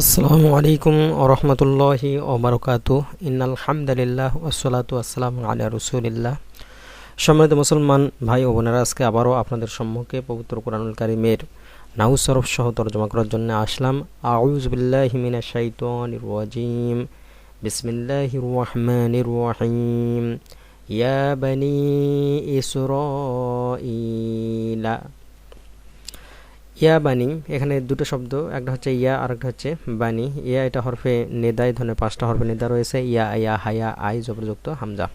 আসসালামু আলাইকুম ওরহমতুল্লাহি ওবরকাতু ইন্নাল হামদুলিল্লাহ ওসলাতু আসসালাম আলা রসুলিল্লাহ। সম্মানিত মুসলমান ভাই ও বোনেরা, আজকে আবারও আপনাদের সম্মুখে পবিত্র কোরআনুল কারিমের নাহু সরফ সহ তর্জমা করার জন্য আসলাম। আউজবিল্লাহ মিনা শাইতানির রাজিম। বিসমিল্লাহির রহমানির রহিম। ইয়া বানি এখানে দুটো শব্দ, একটা হচ্ছে ইয়া আর একটা হচ্ছে বানি ইয়া এটা হরফে নেদায় ধরনের পাঁচটা হরফে নেদা রয়েছে, ইয়া ইয়া হায়া, আই জবরযুক্ত হামজা।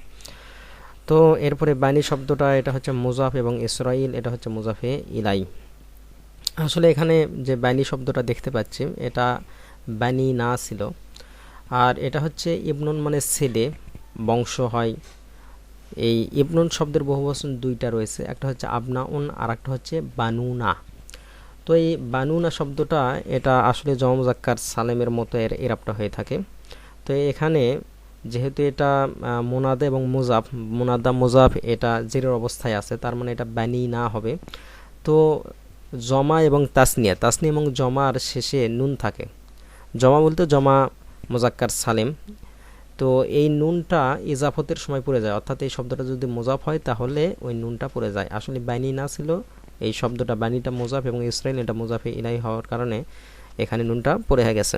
তো এরপরে বানি শব্দটা, এটা হচ্ছে মুজাফ এবং ইসরাইল, এটা হচ্ছে মুজাফে ইলাই। আসলে এখানে যে বানি শব্দটা দেখতে পাচ্ছি, এটা বানি না ছিল। আর এটা হচ্ছে ইবনুন মানে ছেলে, বংশ হয়। এই ইবনুন শব্দের বহুবচন দুইটা রয়েছে, একটা হচ্ছে আবনাউন আর একটা হচ্ছে বানুনা। তো এই বানুনা শব্দটা এটা আসলে জমজাক্কার সালেমের মতো এর এরাপটা হয়ে থাকে। তো এখানে যেহেতু এটা মোনাদা এবং মুজাফ, মোনাদা, মুজাফ এটা জেরের অবস্থায় আছে, তার মানে এটা বানি না হবে। তো জমা এবং তাসনিয়া তাসনিয়া এবং জমার শেষে নুন থাকে। জমা বলতে জমা মোজাক্কার সালেম। তো এই নুনটা ইজাফতের সময় পড়ে যায়, অর্থাৎ এই শব্দটা যদি মোজাফ হয় তাহলে ওই নুনটা পড়ে যায়। আসলে বানি না ছিল এই শব্দটা বাণীটা মোজাফ এবং ইসরায়েল এটা মোজাফে ইলাই হওয়ার কারণে এখানে নুনটা পড়ে হয়ে গেছে।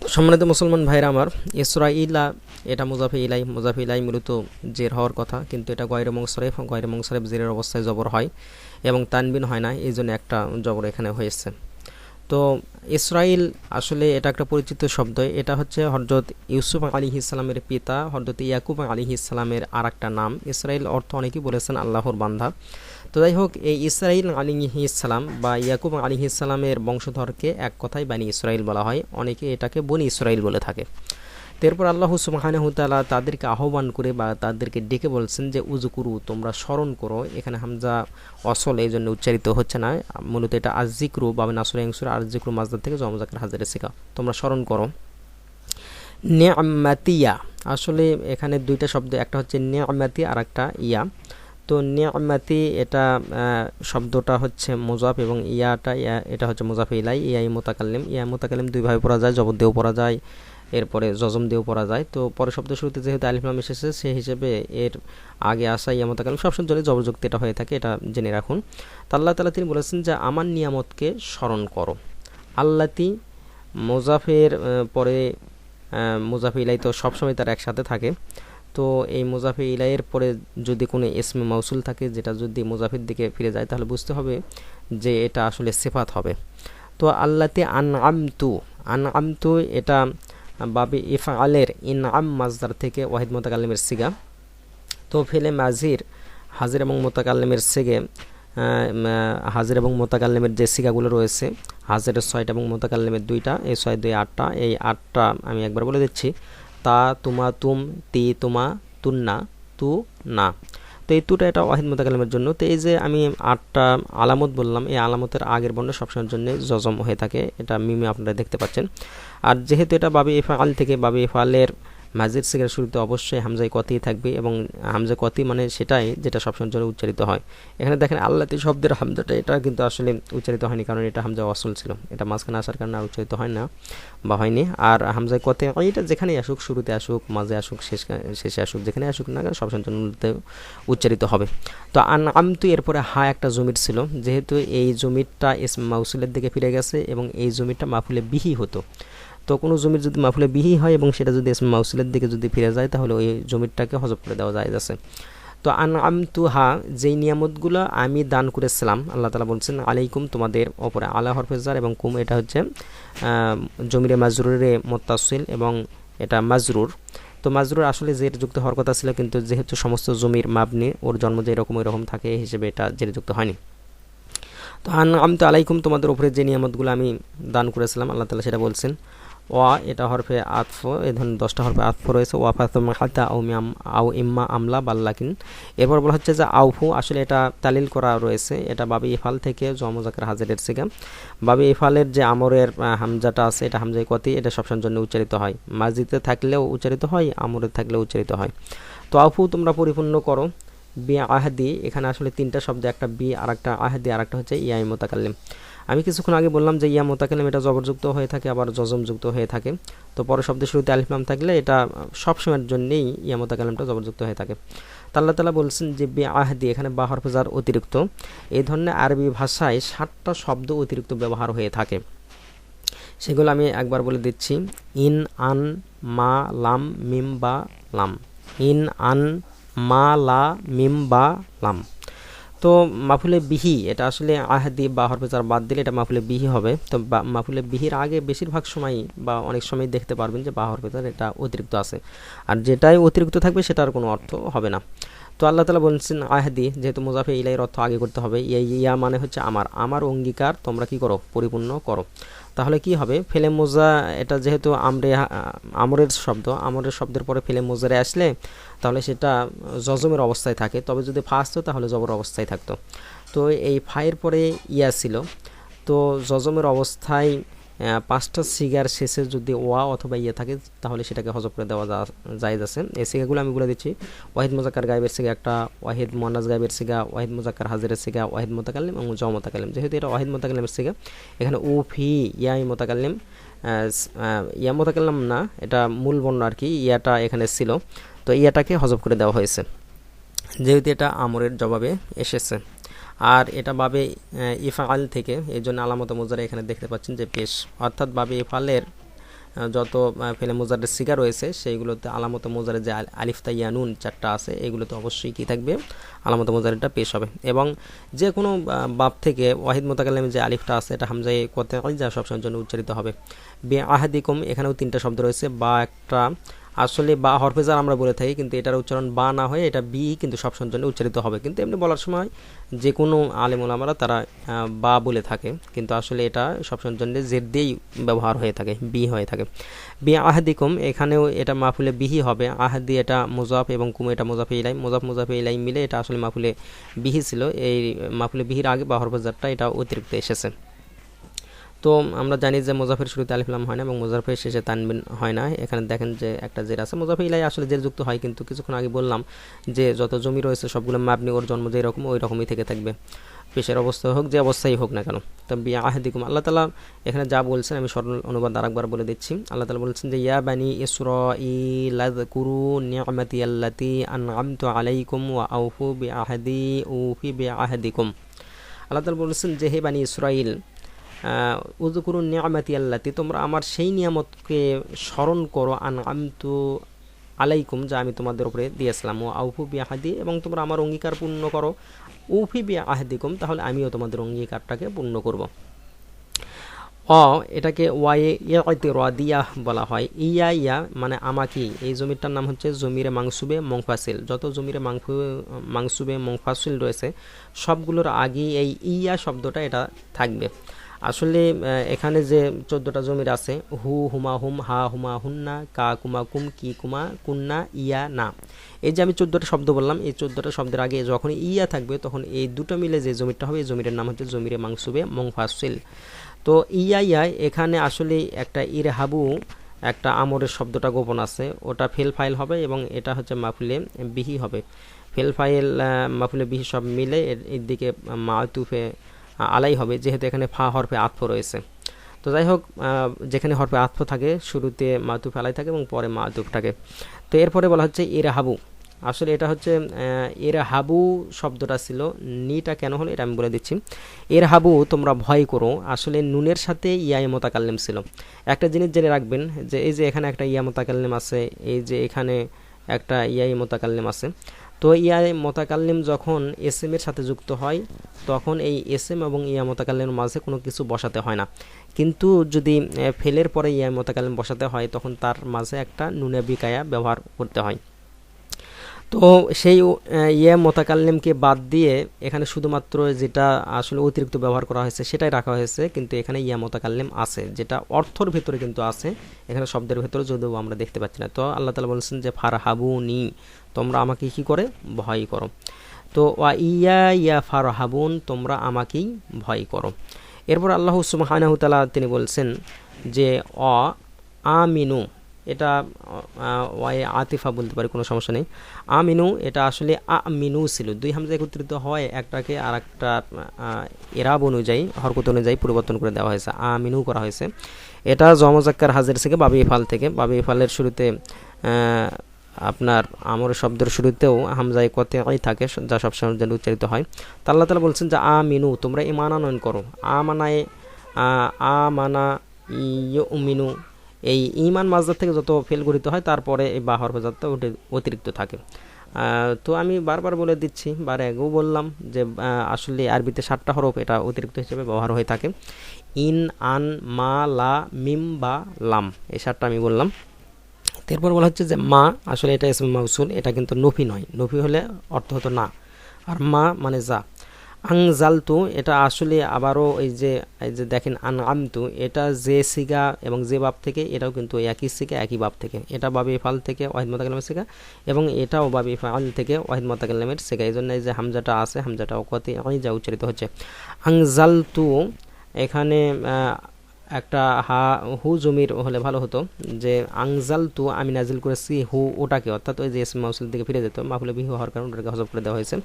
তো সম্মানিত মুসলমান ভাইরা আমার, ইসরাইলা, এটা মুজাফি ইলাই, মুজাফে ইলাই মূলত জের হওয়ার কথা, কিন্তু এটা গয়রে মংসরেফ গয়রে মংসরেফ জেরের অবস্থায় জবর হয় এবং তানবিন হয় না এই জন্য একটা জবর এখানে হয়েছে। তো ইসরাইল আসলে এটা একটা পরিচিত শব্দ, এটা হচ্ছে হরজত ইউসুফ আলী ইসলামের পিতা হরজত ইয়াকুব আলী ইসলামের আর নাম। ইসরাইল অর্থ অনেকেই বলেছেন আল্লাহর বান্ধা তো যাই হোক, এই ইসরাইল আলী ইসলাম বা ইয়াকুব আলী ইসলামের বংশধরকে এক কথায় বানি ইসরাইল বলা হয়। অনেকে এটাকে বনি ইসরাইল বলে থাকে। এরপর আল্লাহ সুবাহানহুতালা তাদেরকে আহ্বান করে বা তাদেরকে ডেকে বলছেন যে উজুকুরু তোমরা স্মরণ করো। এখানে হামজা অসল এই জন্য উচ্চারিত হচ্ছে না। মূলত এটা আজিক্রু বা নাসুর এংসুর আজিক্রু মাজদার থেকে জমজাকের হাজারে শেখা তোমরা স্মরণ করো। নেয়ামাতিয়া, আসলে এখানে দুইটা শব্দ, একটা হচ্ছে নেয়ামাতি আর একটা ইয়া। তো নিয়ামাতি এটা শব্দটা হচ্ছে মোজাফ এবং ইয়াটা, ইয়া, এটা হচ্ছে মুজাফ ইলাই, ইয়াই মোতাকাল্লিম। ইয়া মোতাকাল্লিম দুইভাবে পড়া যায়, জবর দিয়েও পড়া যায়, এরপরে জজম দিয়েও পড়া যায়। তো পরে শব্দ শুরুতে যেহেতু আলিফলাম এসেছে সেই হিসেবে এর আগে আসা ইয়া মোতাকাল্লিম সবসময় জলে জবরযুক্তি এটা হয়ে থাকে, এটা জেনে রাখুন। তা আল্লাহ তালা তিনি বলেছেন যে, আমার নিয়ামতকে স্মরণ করো। আল্লাতি মোজাফের পরে মুজাফে ইলাই তো সবসময় তার একসাথে থাকে। তো এই মুজাফে ইলাইয়ের পরে যদি কোনো এসমে মাউসুল থাকে, যেটা যদি মুজাফির দিকে ফিরে যায়, তাহলে বুঝতে হবে যে এটা আসলে সেফাত হবে। তো আল্লাতে আন আমতু আন আমতু এটা বাবি ইফা আলের ইন আম মাজদার থেকে ওয়াহিদ মোতাকাল্লিমের সিগা। তো ফেলে মাজির, হাজির এবং মোতাকাল্লিমের সেগে হাজির এবং মোতাকাল্লিমের যে সিগাগুলো রয়েছে, হাজিরের ছয়টা এবং মোতাকাল্লিমের দুইটা, এই ছয় দুই আটটা, এই আটটা আমি একবার বলে দিচ্ছি। তা তুমা তুম, তি তোমা, তুন্না, তু, না। তো এই তুটা এটা ওয়াহিদ মোতাকালামের জন্য। তো এই যে আমি আটটা আলামত বললাম, এই আলামতের আগের বর্ণ সবসময়ের জন্য জজম হয়ে থাকে। এটা মিমে আপনারা দেখতে পাচ্ছেন। আর যেহেতু এটা বাবি আল থেকে বাবি ইফালের মাজিদ সিগের শুরুতে অবশ্যই হামজাই কতেই থাকবে এবং হামজা কতি মানে সেটাই যেটা সবসময় জন্য উচ্চারিত হয়। এখানে দেখেন আল্লাতি শব্দের হামজাটা, এটা কিন্তু আসলে উচ্চারিত হয়নি কারণ এটা হামজা অসল ছিল। এটা মাঝখানে আসার কারণে আর উচ্চারিত হয় না বা হয়নি। আর হামজাই কতে এটা যেখানেই আসুক, শুরুতে আসুক, মাঝে আসুক, শেষ শেষে আসুক, যেখানে আসুক না কেন সবসময় জন্য উচ্চারিত হবে। তো আমতু এরপরে হা একটা জমির ছিল, যেহেতু এই জমিরটা মাউসুলের দিকে ফিরে গেছে এবং এই জমিরটা মাফুলে বিহি হতো। তো কোনো জমির যদি মাফুলে বিহি হয় এবং সেটা যদি এসমে মাউসিলের দিকে যদি ফিরে যায়, তাহলে ওই জমিরটাকে হজব করে দেওয়া যায় যাচ্ছে তো আন আম তু হা যেই নিয়ামতগুলো আমি দান করেছিলাম, আল্লাহ তালা বলছেন, আলাইকুম তোমাদের ওপরে আলা হরফেজার এবং কুম, এটা হচ্ছে জমিরে মাজরুরে মোত্তাসিল এবং এটা মাজরুর। তো মাজরুর আসলে জের যুক্ত হওয়ার কথা ছিল, কিন্তু যেহেতু সমস্ত জমির মাবনি, ওর জন্ম যে এরকম এরকম থাকে হিসেবে এটা জের যুক্ত হয়নি। তো আন আম তো আলাইকুম তোমাদের ওপরে যে নিয়ামতগুলো আমি দান করেছিলাম, আল্লাহ তালা সেটা বলছেন ওয়া, এটা হরফে আতফ এই ধরনের দশটা হরফে আতফ রয়েছে। ওয়া ফাতমা হাতা আউ মিয়াম আউ ইম্মা আমলা বাল্লাকিন। এরপর বলা হচ্ছে যে আউফু আসলে এটা তালিল করা রয়েছে। এটা বাবি ইফাল থেকে জমজাকের হাজারের থেকে বাবি ইফালের যে আমরের হামজাটা আছে, এটা হামজাই কতি এটা সবসময়ের জন্য উচ্চারিত হয়। মাজিতে থাকলেও উচ্চারিত হয় আমরের থাকলেও উচ্চারিত হয়। তো আউফু তোমরা পরিপূর্ণ করো। বি আহাদি, এখানে আসলে তিনটা শব্দ একটা বি আর একটা আহাদি, আর একটা হচ্ছে ইয়াই মোতাকাল্লিম। আমি কিছুক্ষণ আগে বললাম যে ইয়া মোতাকালিম, এটা জবরযুক্ত হয়ে থাকে, আবার জজমযুক্ত হয়ে থাকে। তো পরে শব্দের শুরুতে আলিফলাম থাকলে এটা সবসময়ের জন্যেই ইয়া মোতাকালিমটা জবরযুক্ত হয়ে থাকে। তাল্লাহ তালা বলছেন যে বে আহদি, এখানে বা হরফেজার অতিরিক্ত এই ধরনের আরবি ভাষায় ষাটটা শব্দ অতিরিক্ত ব্যবহার হয়ে থাকে। সেগুলো আমি একবার বলে দিচ্ছি। ইন, আন, মা, লাম, মিম, বা, লাম। ইন, আন, মা, লা, মিম, বা, লাম। তো মাফুলে বিহি, এটা আসলে আহাদি বা হরফেজার বাদ দিলে এটা মাফুলে বিহি হবে। তো মাফুলে বিহির আগে বেশিরভাগ সময় বা অনেক সময় দেখতে পারবেন যে বা হরফেজার এটা অতিরিক্ত আছে। আর যেটাই অতিরিক্ত থাকবে সেটার কোনো অর্থ হবে না। তো আল্লাহ তালা বলছেন, আহাদি, যেহেতু মুজাফে ইলাইয়ের অর্থ আগে করতে হবে, ইয়া মানে হচ্ছে আমার। আমার অঙ্গীকার তোমরা কি করো? পরিপূর্ণ করো। তাহলে কি হবে? ফেলে মোজা, এটা যেহেতু আমরে, আমরের শব্দ, আমরের শব্দের পরে ফেলে মোজারে আসলে তাহলে সেটা জজমের অবস্থায় থাকে। তবে যদি ফা আসতো, তাহলে জবর অবস্থায় থাকতো। তো এই ফায়ের পরে ইয়া ছিল। তো জজমের অবস্থায় পাঁচটা সিগার শেষে যদি ওয়া অথবা ইয়ে থাকে, তাহলে সেটাকে হজব করে দেওয়া যায় আছে। এই সিগাগুলো আমি বলে দিচ্ছি, ওয়াহিদ মোজাক্কার গাইবের সিগা একটা, ওয়াহিদ মোয়ানাজ গাইবের সিগা, ওয়াহিদ মোজাক্কার হাজিরের সিগা, ওয়াহিদ মোতাকালিম এবং জ মোতাকালিম যেহেতু এটা ওয়াহিদ মোতাকালিমের সিগা, এখানে উ, ফি ইয়াই মোতাকালিম ইয়া মোতাকাল্লাম না, এটা মূল বর্ণ আর কি, ইয়াটা এখানে ছিল। তো ইয়াটাকে হজব করে দেওয়া হয়েছে। যেহেতু এটা আমরের জবাবে এসেছে। আর এটা বাবে ইফাল থেকে এই জন্য আলামত মোজারা এখানে দেখতে পাচ্ছেন যে পেশ, অর্থাৎ বাবে ইফালের যত ফেলে মোজারের সিগা রয়েছে, সেইগুলোতে আলামত মোজারে যে আলিফতা ইয়ানুন চারটা আছে, এগুলোতে অবশ্যই কী থাকবে? আলামত মোজারেরটা পেশ হবে। এবং যে কোনো বাপ থেকে ওয়াহিদ মোতাকালামে যে আলিফটা আছে, এটা হামজাই করতে যা সবসময়ের জন্য উচ্চারিত হবে। বে আহাদিকম, এখানেও তিনটা শব্দ রয়েছে, বা একটা আসলে বা হরফেজার আমরা বলে থাকি, কিন্তু এটার উচ্চারণ বা না হয়ে এটা বি কিন্তু সবসময়ের জন্য উচ্চারিত হবে। কিন্তু এমনি বলার সময় যে কোনো আলেমুলামারা তারা বা বলে থাকে, কিন্তু আসলে এটা সবসময়ের জন্য জেদ দিয়েই ব্যবহার হয়ে থাকে, বি হয়ে থাকে। বি আহাদিকুম, এখানেও এটা মাফুলে বিহি হবে। আহাদি এটা মুজাফ এবং কুম এটা মুজাফে ইলাই, মুজাফ, মুজাফে ইলাই মিলে এটা আসলে মাফুলে বিহি ছিল। এই মাফুলে বিহির আগে বা হরফেজারটা এটা অতিরিক্ত এসেছে। তো আমরা জানি যে মুজাফের শুরুতে আলিফলাম হয় না এবং মুজাফের শেষে তানবিন হয় না। এখানে দেখেন যে একটা জের আছে। মুজাফে ইলাই আসলে জের যুক্ত হয় কিন্তু কিছুক্ষণ আগে বললাম যে যত জমি রয়েছে সবগুলো মাপনি ওর জন্ম যেই রকম, ওই রকমই থেকে থাকবে। পেশের অবস্থা হোক, যে অবস্থাই হোক না কেন। তো বিয়া আহেদিকুম। আল্লাহ তালা এখানে যা বলছেন আমি সরল অনুবাদ আরেকবার বলে দিচ্ছি। আল্লাহ তালা বলছেন যে, ইয়া বানি ইসর কুরু নিয়ামাতি আল্লাতি আন আমতু আলাইকুম ওয়া আউফু বি আহাদি উফি বি আহাদিকুম আল্লাহ তালা বলছেন যে, হে বানি ইসরাইল উজকুরু নিয়ামাতি আল্লাতি, তোমরা আমার সেই নিয়ামতকে স্মরণ করো আন আমতু আলাইকুম, যা আমি তোমাদের উপরে দিয়েছিলাম। ও আউফু বি আহাদি এবং তোমরা আমার অঙ্গীকার পূর্ণ করো। উফি বি আহাদিকুম তাহলে আমিও তোমাদের অঙ্গীকারটাকে পূর্ণ করব। অ, এটাকে ওয়াইতে রদিয়া বলা হয়। ইয়া ইয়া মানে আমাকি। এই জমিটার নাম হচ্ছে জমিরে মাংসুবে মংফাসিল। যত জমিরে মাংফু, মাংসুবে মংফাসিল রয়েছে, সবগুলোর আগে এই ইয়া শব্দটা এটা থাকবে। আসলে এখানে যে চোদ্দোটা জমির আছে, হু, হুমা, হুম, হা, হুমা, হুন্না, কা, কুমা, কুম, কি, কুমা, কুন্না, ইয়া, না। এই যে আমি চোদ্দোটা শব্দ বললাম, এই চোদ্দোটা শব্দের আগে যখন ইয়া থাকবে, তখন এই দুটো মিলে যে জমিটা হবে, এই জমিটার নাম হচ্ছে জমিরে মাংসুবে মংফাসিল। তো ইয়া ইয়া, এখানে আসলে একটা ইরহাবু, একটা আমরের শব্দটা গোপন আছে। ওটা ফেল ফাইল হবে এবং এটা হচ্ছে মাফুলে বিহি হবে। ফেল ফাইল মাফুলে বিহি সব মিলে এর দিকে মাতুফে আলাই হবে, যেহেতু এখানে ফা হরফে আতফ রয়েছে। তো যাই হোক যেখানে হরফে আতফ থাকে, শুরুতে মাতুফ আলাই থাকে এবং পরে মাতুফ থাকে। তো এরপরে বলা হচ্ছে ইরহাবু আসলে এটা হচ্ছে এর হাবু শব্দটা ছিল, নিটা কেন হলো এটা আমি বলে দিচ্ছি। এর হাবু তোমরা ভয় করো, আসলে নুনের সাথে ইয়াই মোতাকাল্লিম ছিল। একটা জিনিস জেনে রাখবেন যে, এই যে এখানে একটা ইয়া মোতাকাল্লিম আছে, এই যে এখানে একটা ইয়াই মোতাকাল্লিম আছে তো ইয়া মোতাকাল্লিম যখন এস এর সাথে যুক্ত হয়, তখন এই এস এম এবং ইয়া মোতাকাল্লিমের মাঝে কোনো কিছু বসাতে হয় না। কিন্তু যদি ফেলের পরে ইয়া মোতাকাল্লিম বসাতে হয়, তখন তার মাঝে একটা নুনে বিকায়া ব্যবহার করতে হয়। তো সেই ইয়ে মোতাকাল্লিমকে বাদ দিয়ে এখানে শুধুমাত্র যেটা আসলে অতিরিক্ত ব্যবহার করা হয়েছে, সেটাই রাখা হয়েছে, কিন্তু এখানে ইয়া মোতাকাল্লিম আছে, যেটা অর্থর ভেতরে কিন্তু আছে, এখানে শব্দের ভেতরে যদিও আমরা দেখতে পাচ্ছি না। তো আল্লাহ তালা বলছেন যে ফার হাবু নি তোমরা আমাকে কি করে? ভয় করো। তো ওয়া ইয়া ইয়া ফার হাবুন তোমরা আমাকেই ভয় করো। এরপর আল্লাহ সুবাহানাহুতালা তিনি বলছেন যে, অ, আমিনু, এটা ওয়াই আতিফা বলতে পারি, কোনো সমস্যা নেই। আমিনু, এটা আসলে আ মিনু ছিল। দুই হামজা একত্রিত হয়, একটাকে আর একটা এরাব অনুযায়ী, হরকত অনুযায়ী পরিবর্তন করে দেওয়া হয়েছে। আমিনু করা হয়েছে। এটা জমজাক্কার হাজের থেকে, বাবি ইফাল থেকে। বাবি ইফালের শুরুতে আপনার আমর শব্দের শুরুতেও হামজায় কতেই থাকে, যা সবসময় যেন উচ্চারিত হয়। তা আল্লাহ তালা বলছেন যে আ মিনু তোমরা ইমান আনয়ন করো। আ মানায় আ মানা ইমিনু এই ইমান মাজদার থেকে যত ফেল গঠিত হয়, তারপরে এই বা হরফজাতটা ওটি অতিরিক্ত থাকে। তো আমি বারবার বলে দিচ্ছি, বার আগেও বললাম যে আসলে আরবিতে সাতটা হরফ, এটা অতিরিক্ত হিসেবে ব্যবহার হয়ে থাকে। ইন, আন, মা, লা, মিম, বা, লাম, এই সাতটা আমি বললাম। এরপর বলা হচ্ছে যে মা, আসলে এটা ইসমে মাউসুল, এটা কিন্তু নফি নয়। নফি হলে অর্থ হতো না। আর মা মানে যা। আং আংজালতু এটা আসলে আবারও এই যে এই যে দেখেন আন আমতু এটা যে সিগা এবং যে বাপ থেকে, এটাও কিন্তু একই সিগা, একই বাপ থেকে। এটা বাবি ফাল থেকে, ওয়াহিদ মোতাকালামের সিগা, এবং এটাও বাবি ফাল থেকে, ওয়াহিদ মোতাকালামের সিগা। এই জন্য এই যে হামজাটা আছে, হামজাটা অকতে যা উচ্চারিত হচ্ছে। আংজালতু এখানে একটা হা, হু জমির হলে ভালো হতো, যে আংজাল তু আমি নাজিল করেছি হু ওটাকে, অর্থাৎ ওই যে এস মাউসুল দিকে ফিরে যেত, মাহফুলে বিহু হওয়ার কারণে ওটাকে হজব করে দেওয়া হয়েছে।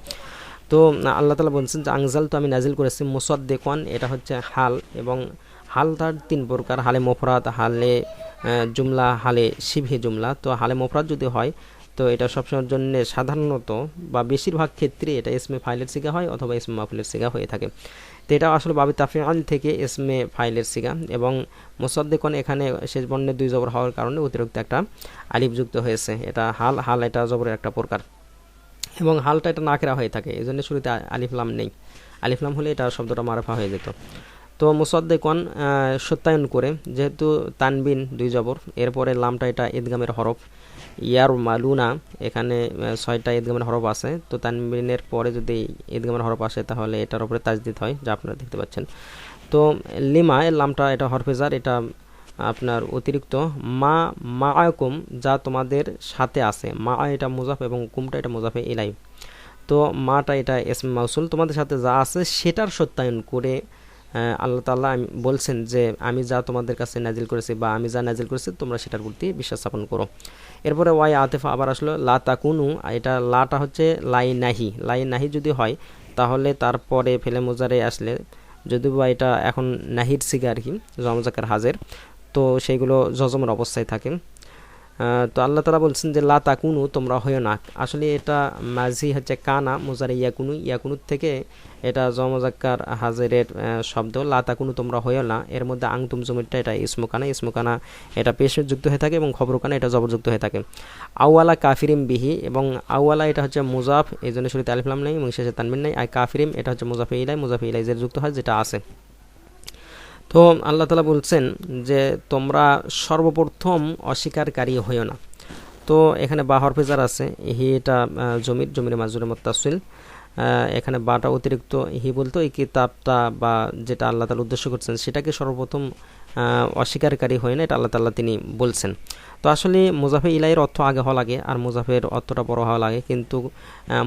তো আল্লাহ তালা বলছেন যে আংজাল তো আমি নাজিল করেছি মুসদ্দেকন, এটা হচ্ছে হাল এবং হাল তার তিন প্রকার, হালে মফরাত হালে জুমলা, হালে শিভে জুমলা। তো হালে মফরাত যদি হয়, তো এটা সবসময়ের জন্য সাধারণত বা বেশিরভাগ ক্ষেত্রে এটা এসমে ফাইলের সিগা হয় অথবা এসমে মাহফুলের সিগা হয়ে থাকে। তো এটা আসলে বাবি তাফিআল থেকে এসমে ফাইলের সিগা। এবং মোসাদ্দেকন এখানে শেষ বর্ণের দুই জবর হওয়ার কারণে অতিরিক্ত একটা আলিফ যুক্ত হয়েছে। এটা হাল হাল এটা জবরের একটা প্রকার। এবং হালটা এটা নাকেরা হয়ে থাকে এই জন্য শুরুতে আলিফলাম নেই। আলিফলাম হলে এটা শব্দটা মারফা হয়ে যেত। তো মুসদ্দেকন সত্যায়ন করে, যেহেতু তানবিন দুই জবর, এরপরে লামটা এটা ঈদগামের হরফ। ইয়ার মালুনা এখানে ছয়টা ঈদগামের হরফ আছে। তো তানবিনের পরে যদি ঈদগামের হরফ আসে, তাহলে এটার উপরে তাজদিদ হয়, যা আপনারা দেখতে পাচ্ছেন। তো লিমা, এর লামটা এটা হরফেজার এটা আপনার অতিরিক্ত। মা মা কুম যা তোমাদের সাথে আছে। মা এটা মুজাফ এবং কুমটা এটা মুজাফে এলাই তো মাটা এটা এস মাউসুল, তোমাদের সাথে যা আছে, সেটার সত্যায়ন করে আল্লাহ তাল্লাহ বলছেন যে আমি যা তোমাদের কাছে নাজিল করেছি বা আমি যা নাজিল করেছি, তোমরা সেটার প্রতি বিশ্বাস স্থাপন করো। এরপরে ওয়াই আতেফা আবার আসলো, লা তাকুনু, এটা লাটা হচ্ছে লাই নাহি। লাই নাহি যদি হয়, তাহলে তারপরে ফেলে মোজারে আসলে যদি বা এটা এখন নাহির সিগা আর কি, জমজাকার হাজের, তো সেইগুলো জজমের অবস্থায় থাকে। তো আল্লাহ তালা বলছেন যে, লা তাকুনু, তোমরা হয় না। আসলে এটা মাঝি হচ্ছে কানা, মোজারে ইয়াকুনু। ইয়াকুনুর থেকে এটা জমজাক্কার হাজেরের শব্দ, লা তাকুনু, তোমরা হয় না। এর মধ্যে আংতুম জমিরটা এটা ইসমুকানা। ইসমুকানা এটা পেশের যুক্ত হয়ে থাকে এবং খবরকানা এটা জবরযুক্ত হয়ে থাকে। আউয়ালা কাফিরিম বিহি এবং আউয়ালা এটা হচ্ছে মুজাফ, এই জন্য শুরুতে আলিফলাম নেই এবং শেষে তানবিন নেই। আর কাফিরিম এটা হচ্ছে মুজাফে ইলাই মুজাফে ইলাই যুক্ত হয়, যেটা আছে। তো আল্লাহ তালা বলছেন যে তোমরা সর্বপ্রথম অস্বীকারী হইও না। তো এখানে বা হরফেজার আছে, হি এটা জমির জমির মাজুরে মোত্তাসিল এখানে বাটা অতিরিক্ত হি বলতো এই কিতাবটা বা যেটা আল্লাহ তালা উদ্দেশ্য করছেন, সেটাকে সর্বপ্রথম অস্বীকারী হয় না, এটা আল্লাহ তাল্লাহ তিনি বলছেন। তো আসলে মুজাফে ইলাইয়ের অর্থ আগে হওয়া লাগে, আর মুজাফের অর্থটা বড় হওয়া লাগে। কিন্তু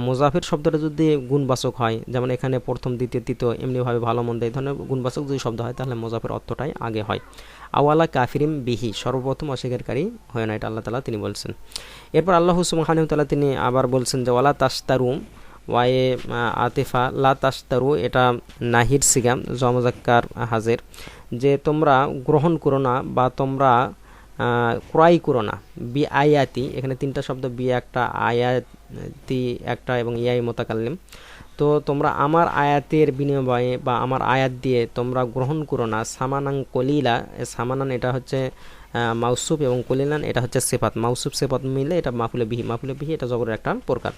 মুজাফের শব্দটা যদি গুণবাচক হয়, যেমন এখানে প্রথম, দ্বিতীয়, তৃতীয়, এমনিভাবে ভালো, মন্দ, এই ধরনের গুণবাচক যদি শব্দ হয়, তাহলে মুজাফের অর্থটাই আগে হয়। আওয়ালা কাফিরিম বিহি, সর্বপ্রথম অস্বীকারী হয় না, এটা আল্লাহ তালা তিনি বলছেন। এরপর আল্লাহ হুসুম সুমহানুতালা তিনি আবার বলছেন যে, ওয়ালা তাস্তারুম ওয়ায়ে আতিফা, লা তাস্তারু এটা নাহির সিগাম, জমজাক্কার হাজের। যে তোমরা গ্রহণ করো না বা তোমরা ক্রয় করো না বি আয়াতি এখানে তিনটা শব্দ, বি একটা আয়াতি, একটা এবং ইয়াই মোতাকাল্লিম। তো তোমরা আমার আয়াতের বিনিময়ে বা আমার আয়াত দিয়ে তোমরা গ্রহণ করো না সামানাং কলিলা সামানান এটা হচ্ছে মাউসুফ এবং কলিলান, এটা হচ্ছে সেপাত মাউসুফ সেপাত মিলে এটা মাফুলে বিহি মাফুলে বিহি, এটা জবরের একটা প্রকার।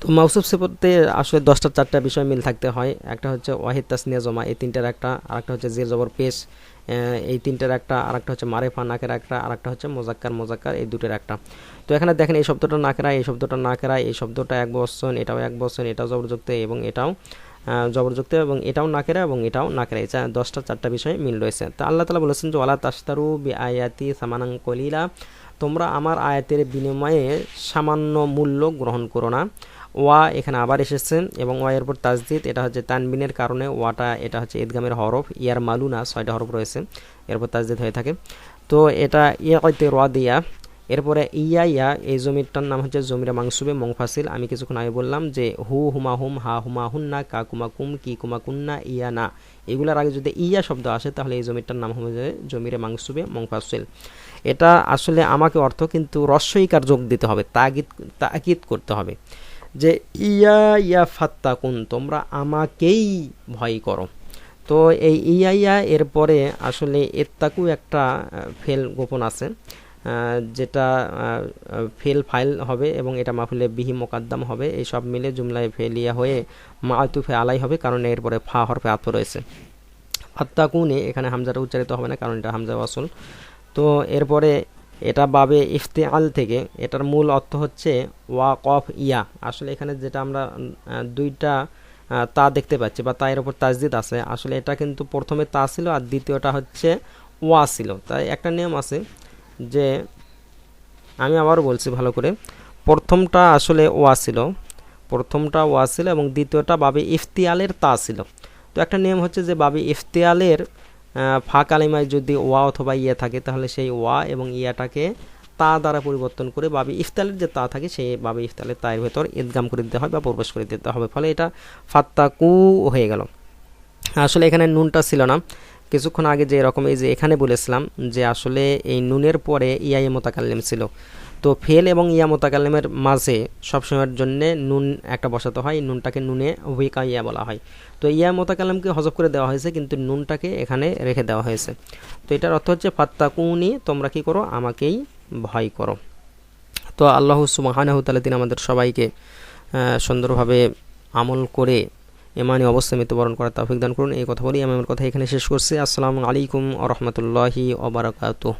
তো মাউসুফ সেপতে আসলে দশটা, চারটা বিষয় মিল থাকতে হয়। একটা হচ্ছে ওয়াহিদ তাসনিয়া জমা, এই তিনটার একটা, আরেকটা হচ্ছে জের জবর পেশ এই তিনটার একটা, আরেকটা হচ্ছে মারেফা নাকের একটা, আরেকটা হচ্ছে মোজাক্কার মোজাক্কার, এই দুটোর একটা। তো এখানে দেখেন এই শব্দটা নাকেরা এই শব্দটা নাকেরা এই শব্দটা এক বছর এটাও এক বছর এটাও জবরযুক্ত এবং এটাও জবরযুক্ত এবং এটাও নাকেরা এবং এটাও নাকেরা এই দশটা, চারটা বিষয় মিল রয়েছে। তো আল্লাহ তালা বলেছেন যে, ওয়ালা তাস্তারু বি আয়াতি সামানাং কলিলা তোমরা আমার আয়াতের বিনিময়ে সামান্য মূল্য গ্রহণ করো না। ওয়া এখানে আবার এসেছে এবং ওয়া এরপর তাজদিদ, এটা হচ্ছে তানবিনের কারণে, ওয়াটা এটা হচ্ছে ঈদগামের হরফ ইয়ার মালুনা ছয়টা হরফ রয়েছে এরপর তাজদিদ হয়ে থাকে। তো এটা ইয়াতে র দিয়া এরপরে ইয়া ইয়া এই জমিরটার নাম হচ্ছে জমিরা মাংসুবে, মংফাসিল। আমি কিছুক্ষণ আগে বললাম যে হু হুমা হুম, হা হুমা হুন্না, কা কুমা কুম, কি কুমা কুন্না, ইয়া না। এগুলোর আগে যদি ইয়া শব্দ আসে, তাহলে এই জমিটার নাম হবে যে জমিরে মাংসুবে, মংফাসিল। এটা আসলে আমাকে অর্থ কিন্তু রস্যইকার যোগ দিতে হবে, তাগিদ, তাকিদ করতে হবে। যে, ইয়া ইয়া ফাত্তা কুন তোমরা আমাকেই ভয় করো। তো এই ইয়া ইয়া এরপরে আসলে এত্তাকু একটা ফেল গোপন আছে যেটা ফেল ফাইল হবে এবং এটা মাফুলে বিহি মোকাদ্দাম হবে। এই সব মিলে জুমলায় ফেলিয়া হয়ে মাতুফে আলাই হবে, কারণ এরপরে ফা হরফে আত রয়েছে। ফাত্তাকুনে, এখানে হামজাটা উচ্চারিত হবে না, কারণ এটা হামজা ওয়াসল। তো এরপরে এটা বাবে ইফতেআল থেকে, এটার মূল অর্থ হচ্ছে ওয়া কফ ইয়া। আসলে এখানে যেটা আমরা দুইটা তা দেখতে পাচ্ছি বা তার ওপর তাজদিদ আছে। আসলে এটা কিন্তু প্রথমে তা ছিল আর দ্বিতীয়টা হচ্ছে ওয়া ছিল। তাই একটা নিয়ম আছে যে, আমি আবারও বলছি ভালো করে, প্রথমটা আসলে ওয়া ছিল, প্রথমটা ওয়া ছিল এবং দ্বিতীয়টা বাবে ইফতিয়ালের তা ছিল। তো একটা নিয়ম হচ্ছে যে, বাবে ইফতিয়ালের ফা কালিমায় যদি ওয়া অথবা ইয়া থাকে, তাহলে সেই ওয়া এবং ইয়াটাকে তা দ্বারা পরিবর্তন করে বাবে ইফতালের যে তা থাকে, সেই বাবে ইফতালের তায়ের ভেতর ইদগাম করে দিতে হয় বা প্রবেশ করে দিতে হবে। ফলে এটা ফাত্তাকু হয়ে গেল। আসলে এখানে নুনটা ছিল না। কিছুক্ষণ আগে যে এরকম এই যে এখানে বলেছিলাম যে আসলে এই নুনের পরে ইয়াই মোতাকাল্লিম ছিল। তো ফেল এবং ইয়া মোতাকাল্লিমের মাঝে সবসময়ের জন্যে নুন একটা বসাতে হয়, নুনটাকে নুনে হুইকা ইয়া বলা হয়। তো ইয়া মোতাকাল্লামকে হজব করে দেওয়া হয়েছে, কিন্তু নুনটাকে এখানে রেখে দেওয়া হয়েছে। তো এটার অর্থ হচ্ছে, ফাত্তাকুনি, তোমরা কি করো, আমাকেই ভয় করো। তো আল্লাহ সুবাহানাহুতালা তিনি আমাদের সবাইকে সুন্দরভাবে আমল করে এমানি অবস্থায় মৃত্যুবরণ করার তৌফিক দান করুন। এই কথা বলি আমি আমার কথা এখানে শেষ করছি। আসসালামু আলাইকুম আ রহমতুল্লাহি ওবরাকাতুহ